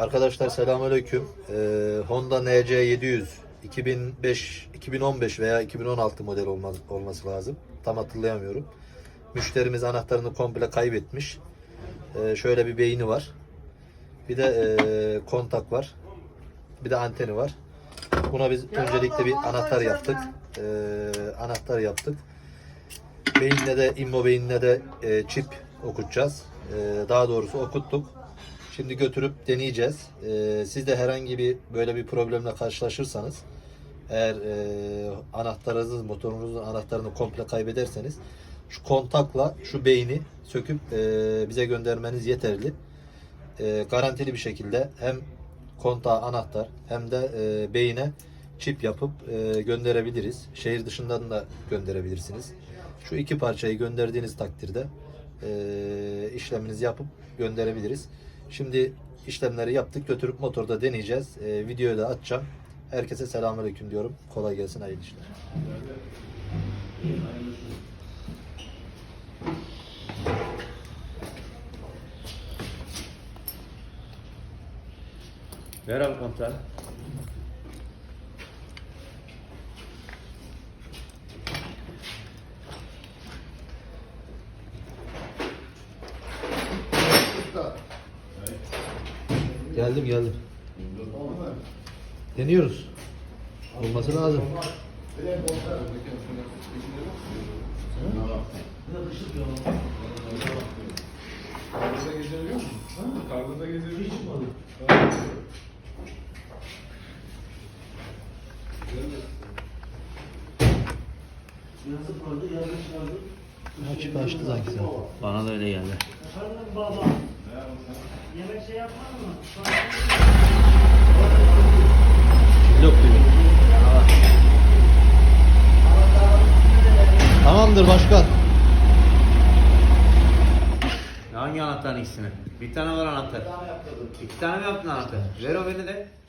Arkadaşlar selamünaleyküm. Ee, Honda NC 700 2005 2015 veya 2016 model olmaz, olması lazım. Tam hatırlayamıyorum. Müşterimiz anahtarını komple kaybetmiş. Ee, şöyle bir beyni var. Bir de e, kontak var. Bir de anteni var. Buna biz öncelikle bir anahtar yaptık. Ee, anahtar yaptık. Beyinle de immo beyinle de e, çip okutacağız. Ee, daha doğrusu okuttuk. Şimdi götürüp deneyeceğiz. Ee, siz de herhangi bir böyle bir problemle karşılaşırsanız eğer e, anahtarınızı, motorunuzun anahtarını komple kaybederseniz şu kontakla şu beyni söküp e, bize göndermeniz yeterli. E, garantili bir şekilde hem kontağa anahtar hem de e, beyine çip yapıp e, gönderebiliriz. Şehir dışından da gönderebilirsiniz. Şu iki parçayı gönderdiğiniz takdirde e, işleminizi yapıp gönderebiliriz. Şimdi işlemleri yaptık götürüp motorda deneyeceğiz. E, videoyu da atacağım. Herkese selamünaleyküm diyorum. Kolay gelsin hayırlı işler. Ver abi Geldim geldim. Deniyoruz. Olması lazım. Karlı'da gezebiliyor musun? Karlı'da gezebiliyor musun? Açık açtı sanki zaten. Bana da öyle geldi. Efendim baba. Yemek şey yapar mı? Yok diyor. Tamamdır başkan. Hangi anahtarın ikisini? Bir tane var anahtar. İki tane mi yaptın anahtar? Ver o beni de.